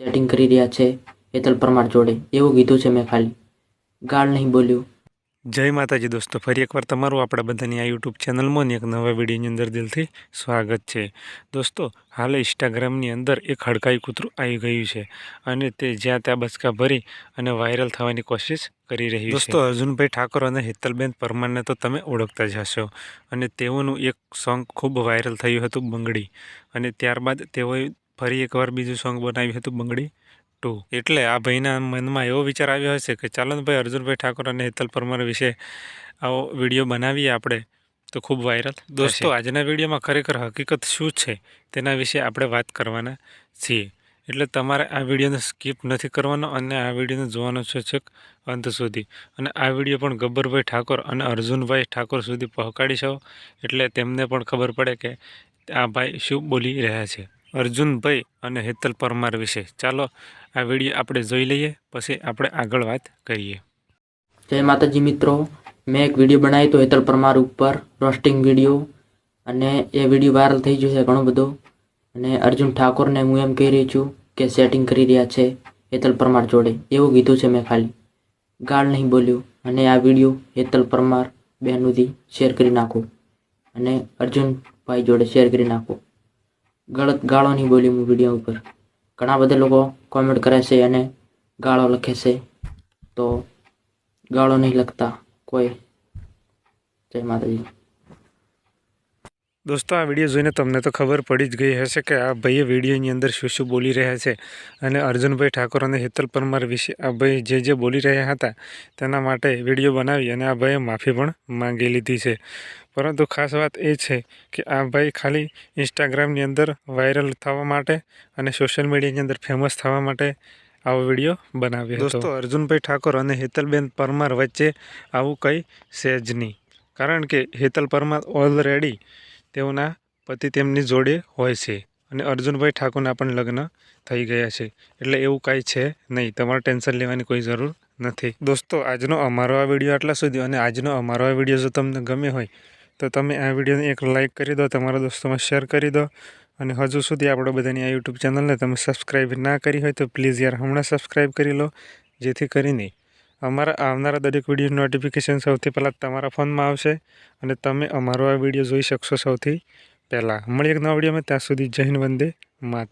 Setting કરી રહ્યા છે હેતલ પરમાર જોડે. એવું કીધું છે મેં ખાલી ગાળ નહીં બોલ્યું. જય માતાજી દોસ્તો ફરી એકવાર તમારું આપણા બધાની આ યુટ્યુબ ચેનલમાં એક નવા વિડીયોની અંદર દિલથી સ્વાગત છે. દોસ્તો હાલ ઇન્સ્ટાગ્રામની અંદર એક હડકાઈ કૂતરું આવી ગયું છે અને તે જ્યાં ત્યાં બચકા ભરી અને વાયરલ થવાની કોશિશ કરી રહ્યું છે. દોસ્તો અર્જુનભાઈ ઠાકોર અને હેતલબેન પરમારને તો તમે ઓળખતા જ હશો અને તેઓનું એક સોંગ ખૂબ વાયરલ થયું હતું બંગડી અને ત્યારબાદ તેઓએ ફરી એકવાર બીજું સોંગ બનાવ્યું હતું બંગડી ટુ. એટલે આ ભાઈના મનમાં એવો વિચાર આવ્યો હશે કે ચાલો ને ભાઈ અર્જુનભાઈ ઠાકોર અને હેતલ પરમાર વિશે આવો વીડિયો બનાવીએ આપણે. તો ખૂબ વાયરલ દોસ્તો આજના વિડીયોમાં ખરેખર હકીકત શું છે તેના વિશે આપણે વાત કરવાના છીએ. એટલે તમારે આ વિડીયોને સ્કીપ નથી કરવાનો અને આ વિડીયોને જોવાનો છે છેક અંત સુધી. અને આ વીડિયો પણ ગબ્બરભાઈ ઠાકોર અને અર્જુનભાઈ ઠાકોર સુધી પહોંચાડી શકો. એટલે તેમને પણ ખબર પડે કે આ ભાઈ શું બોલી રહ્યા છે. અર્જુનભાઈ અને હેતલ પરમાર વિશે. ચાલો, આ વીડિયો આપણે જોઈ લઈએ, પછી આપણે આગળ વાત કરીએ. જય માતાજી મિત્રો. મેં એક વીડિયો બનાવ્યો હતો હેતલ પરમાર ઉપર, રોસ્ટિંગ વીડિયો. અને એ વીડિયો વાયરલ થઈ ગયો છે ઘણો બધો. અને અર્જુન ઠાકોરને હું એમ કહી રહી છું કે સેટિંગ કરી રહ્યા છે હેતલ પરમાર જોડે. એવું કીધું છે મેં ખાલી. ગાળ નહીં બોલ્યું. અને આ વીડિયો હેતલ પરમાર સુધી શેર કરી નાખો. અને અર્જુનભાઈ જોડે શેર કરી નાખો. ગલત ગાળો નહીં બોલી વીડિયો ઉપર. ઘણા બધા લોકો કોમેન્ટ કરે છે અને ગાળો લખે છે. તો ગાળો નહીં લખતા કોઈ. જય માતાજી. દોસ્તો, આ વીડિયો જોઈને તમને તો ખબર પડી જ ગઈ હશે કે આ ભાઈએ વિડીયોની અંદર શું શું બોલી રહ્યા છે અને અર્જુનભાઈ ઠાકોર અને હેતલ પરમાર વિશે આ ભાઈ જે જે બોલી રહ્યા હતા તેના માટે વીડિયો બનાવી અને આ ભાઈએ માફી પણ માંગી લીધી છે. પરંતુ ખાસ વાત એ છે કે આ ભાઈ ખાલી ઇન્સ્ટાગ્રામની અંદર વાયરલ થવા માટે અને સોશિયલ મીડિયાની અંદર ફેમસ થવા માટે આવો વીડિયો બનાવ્યો દોસ્તો, અર્જુનભાઈ ઠાકોર અને હેતલબેન પરમાર વચ્ચે આવું કંઈ છે જ નહીં. કારણ કે હેતલ પરમાર ઓલરેડી તેઓના પતિ તેમની જોડે હોય છે અને અર્જુનભાઈ ઠાકોરના પણ લગ્ન થઈ ગયા છે. એટલે એવું કાંઈ છે નહીં. તમારે ટેન્શન લેવાની કોઈ જરૂર નથી. દોસ્તો, આજનો અમારો આ વીડિયો આટલા સુધી અને આજનો અમારો આ વીડિયો જો તમને ગમે હોય, તો તમે આ વિડીયોને એક લાઇક કરી દો, તમારા દોસ્તોમાં શેર કરી દો અને હજુ સુધી આપણે બધાની આ યુટ્યુબ ચેનલને તમે સબસ્ક્રાઈબ ના કરી હોય તો પ્લીઝ યાર હમણાં સબસ્ક્રાઈબ કરી લો, જેથી કરીને અમારા આવનારા દરેક વીડિયો નોટિફિકેશન સૌથી પહેલાં તમારા ફોનમાં આવશે અને તમે અમારો આ વીડિયો જોઈ શકશો સૌથી પહેલાં. મળી એક નવા વિડીયોમાં ત્યાં સુધી હિન્દ વંદે માત